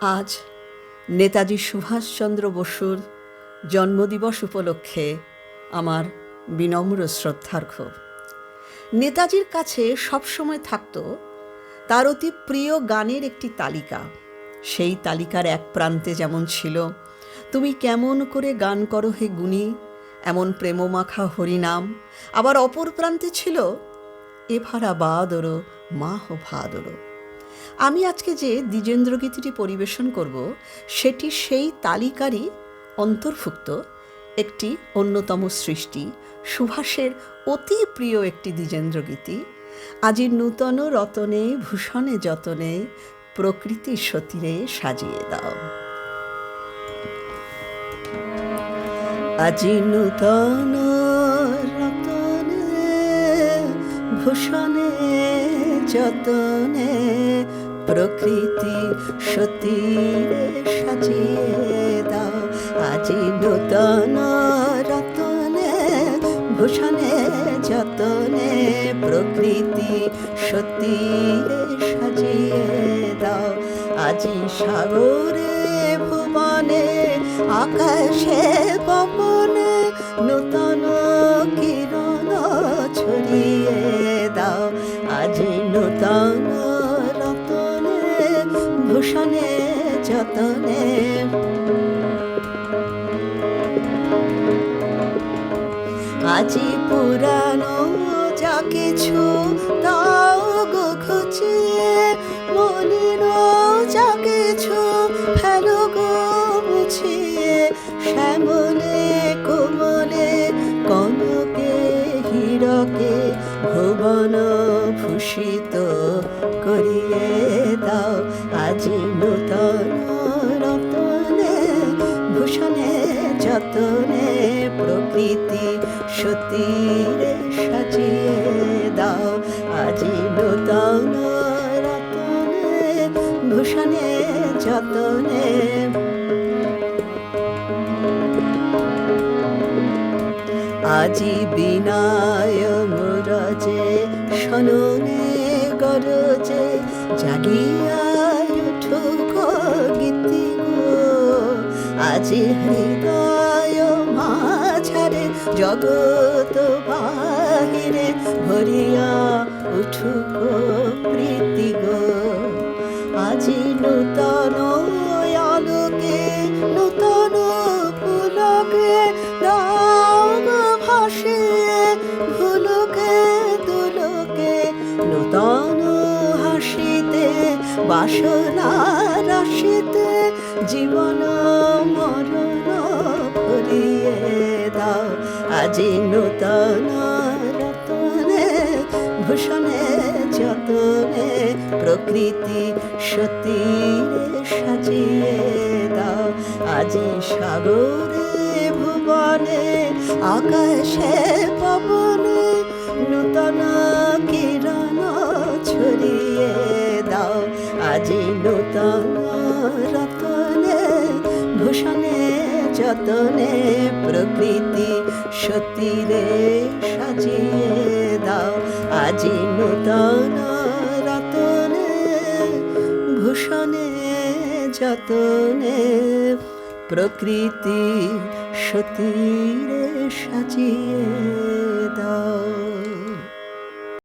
আজ নেতাজি সুভাষচন্দ্র বসুর জন্মদিবস উপলক্ষে আমার বিনম্র শ্রদ্ধার্ঘ নেতাজির কাছে সবসময় থাকত তার অতি প্রিয় গানের একটি তালিকা। সেই তালিকার এক প্রান্তে যেমন ছিল, তুমি কেমন করে গান করো হে গুণী, এমন প্রেমমাখা হরিনাম। আবার অপর প্রান্তে ছিল, এ এভারা বাদরো মাহ ভাদরো। আমি আজকে যে দ্বিজেন্দ্র গীতিটি পরিবেশন করব, সেটি সেই তালিকারই অন্তর্ভুক্ত একটি অন্যতম সৃষ্টি, সুভাষের অতি প্রিয় একটি দ্বিজেন্দ্র গীতি আজি নূতন রতনে, ভূষণে যতনে, প্রকৃতি সতীরে সাজিয়ে দাও। আজি নূতন রতনে, ভূষণে যতনে প্রকৃতি সতীরে সাজিয়ে দাও। আজি নূতন রতনে, ভূষণে যতনে প্রকৃতি সতীরে সাজিয়ে দাও। আজি সাগরে, ভুবনে, আকাশে পবনে নূতন ভূষণে যতনে। আজি পুরানো যা কিছু, তাও গো খুঁচিয়ে মলিন যা কিছু, ফেলো গো মুছিয়ে শ্যামলে কোমলে, কনকে হীরকে ভুবন ভূষিত করিয়ে দাও। আজি নূতন রতনে ভূষণে, যতনে, প্রকৃতি সতীরে সাজিয়ে দাও। আজি নূতন রতনে, ভূষণে, যতনে। আজি বিনায় মুরজে শননে গরজে জাগিয়ায় আজি হৃদয় মাঝারে জগত বাহিরে ভরিয়া উঠুক প্রীতি গো। আজি নূতন আলোকে, নূতন পুলকে দাও গো ভাসিয়ে ভুলকে দুলকে, নূতন হাসিতে বাসনা রাশিতে জীবন মরণ ভরিয়ে দাও। আজি নূতন রতনে, ভূষণে, যতনে, প্রকৃতি সতীরে সাজিয়ে দাও। আজি সাগরে, ভুবনে, আকাশে, পবনে, নূতন কিরণ ছড়িয়ে দাও। আজি নূতন রতনে, ভূষণে যতনে প্রকৃতি সতীরে সাজিয়ে দাও। আজি নূতন রতনে, ভূষণে যতনে প্রকৃতি সতীরে সাজিয়ে দাও।